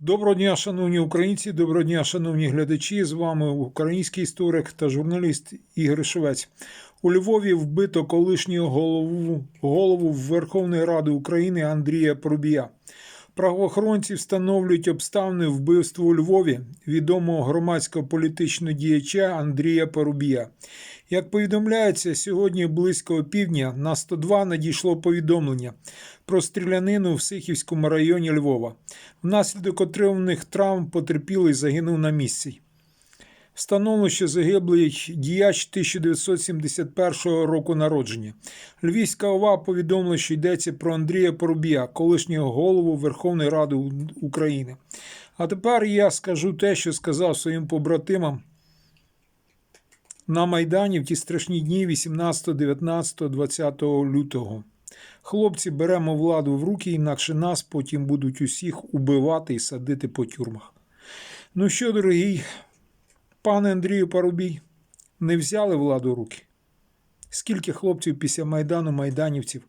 Доброго дня, шановні українці, доброго дня, шановні глядачі. З вами український історик та журналіст Ігор Швець. У Львові вбито колишнього голову, голову Верховної Ради України Андрія Порубія. Правоохоронці встановлюють обставини вбивства у Львові відомого громадського політичного діяча Андрія Порубія. Як повідомляється, сьогодні близько півдня на 102 надійшло повідомлення про стрілянину в Сихівському районі Львова. Внаслідок отриманих травм потерпілий загинув на місці. Встановлено, що загиблий діяч 1971 року народження. Львівська ОВА повідомила, що йдеться про Андрія Порубія, колишнього голову Верховної Ради України. А тепер я скажу те, що сказав своїм побратимам на Майдані в ті страшні дні 18, 19, 20 лютого. Хлопці, беремо владу в руки, інакше нас потім будуть усіх убивати і садити по тюрмах. Ну що, дорогий пане Андрію Парубій, не взяли владу руки? Скільки хлопців після Майдану майданівців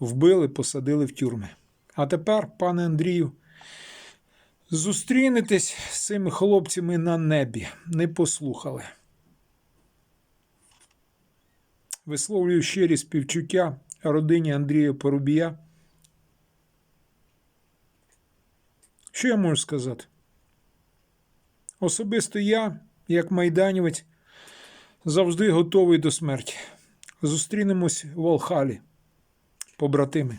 вбили, посадили в тюрми? А тепер, пане Андрію, зустрінетесь з цими хлопцями на небі, не послухали. Висловлюю щирі співчуття родині Андрія Порубія. Що я можу сказати? Особисто я, як майданівець, завжди готовий до смерті. Зустрінемось в Алхалі, побратими.